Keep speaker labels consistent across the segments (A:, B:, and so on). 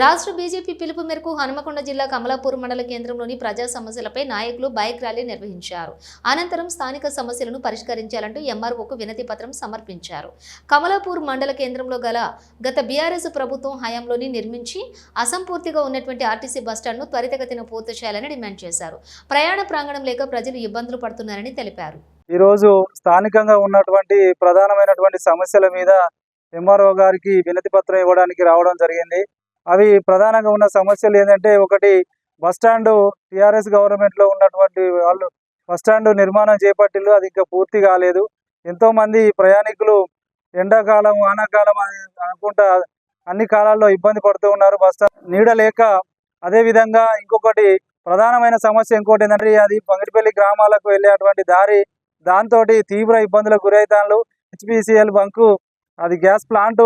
A: రాష్ట్ర బీజేపీ పిలుపు మేరకు హనుమకొండ జిల్లా కమలాపూర్ మండల కేంద్రంలోని ప్రజా సమస్యలపై నాయకులు బైక్ ర్యాలీ నిర్వహించారు. అనంతరం స్థానిక సమస్యలను పరిష్కరించాలంటూ ఎంఆర్ఓకు వినతి పత్రం సమర్పించారు. కమలాపూర్ మండల కేంద్రంలో గల గత బీఆర్ఎస్ ప్రభుత్వం హయాంలోని నిర్మించి అసంపూర్తిగా ఉన్నటువంటి ఆర్టీసీ బస్టాండ్ను త్వరితగతిన పూర్తి చేయాలని డిమాండ్ చేశారు. ప్రయాణ ప్రాంగణం లేక ప్రజలు ఇబ్బందులు పడుతున్నారని తెలిపారు.
B: ఈరోజు స్థానికంగా ఉన్నటువంటి ప్రధానమైనటువంటి సమస్యల మీద ఎంఆర్ఓ గారికి వినతి పత్రం ఇవ్వడానికి రావడం జరిగింది. అవి ప్రధానంగా ఉన్న సమస్యలు ఏంటంటే ఒకటి బస్టాండ్ టిఆర్ఎస్ గవర్నమెంట్లో ఉన్నటువంటి వాళ్ళు బస్టాండ్ నిర్మాణం చేపట్టిల్లు అది ఇంకా పూర్తి కాలేదు. ఎంతో మంది ప్రయాణికులు ఎండాకాలం వానాకాలం అని అనుకుంటా అన్ని కాలాల్లో ఇబ్బంది పడుతూ ఉన్నారు. బస్టాండ్ నీడ లేక అదే విధంగా ఇంకొకటి ప్రధానమైన సమస్య ఇంకోటి ఏంటంటే అది పంగిడిపల్లి గ్రామాలకు వెళ్ళేటువంటి దారి దాంతో తీవ్ర ఇబ్బందులకు గురవుతాను హెచ్పిసిఎల్ బంకు అది గ్యాస్ ప్లాంట్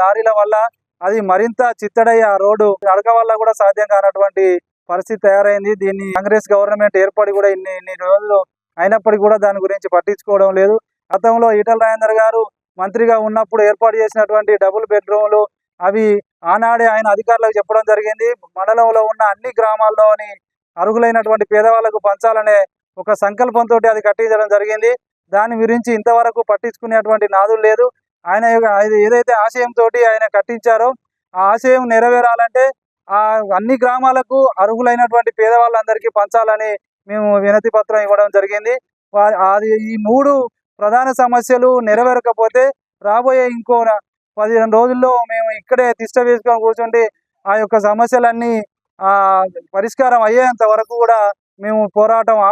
B: లారీల వల్ల అది మరింత చిత్తడయ్య ఆ రోడ్డు నడక వల్ల కూడా సాధ్యం కానటువంటి పరిస్థితి తయారైంది. దీన్ని కాంగ్రెస్ గవర్నమెంట్ ఏర్పడి కూడా ఇన్ని ఇన్ని రోజులు అయినప్పటికీ కూడా దాని గురించి పట్టించుకోవడం లేదు. గతంలో ఈటల రాజేందర్ గారు మంత్రిగా ఉన్నప్పుడు ఏర్పాటు చేసినటువంటి డబుల్ బెడ్రూమ్లు అవి ఆనాడే ఆయన అధికారులకు చెప్పడం జరిగింది. మండలంలో ఉన్న అన్ని గ్రామాల్లోని అర్హులైనటువంటి పేదవాళ్ళకు పంచాలనే ఒక సంకల్పంతో అది కట్టించడం జరిగింది. దాని గురించి ఇంతవరకు పట్టించుకునేటువంటి నాదులు లేదు. ఆయన యొక్క- ఏదైతే ఆశయంతో ఆయన కట్టించారో ఆ ఆశయం నెరవేరాలంటే ఆ అన్ని గ్రామాలకు అర్హులైనటువంటి పేదవాళ్ళందరికీ పంచాలని మేము వినతి పత్రం ఇవ్వడం జరిగింది. అది ఈ మూడు ప్రధాన సమస్యలు నెరవేరకపోతే రాబోయే ఇంకో పదిహేను రోజుల్లో మేము ఇక్కడే తిష్ట వేసుకొని కూర్చుంటే ఆ యొక్క సమస్యలన్నీ ఆ పరిష్కారం అయ్యేంత వరకు కూడా మేము పోరాటం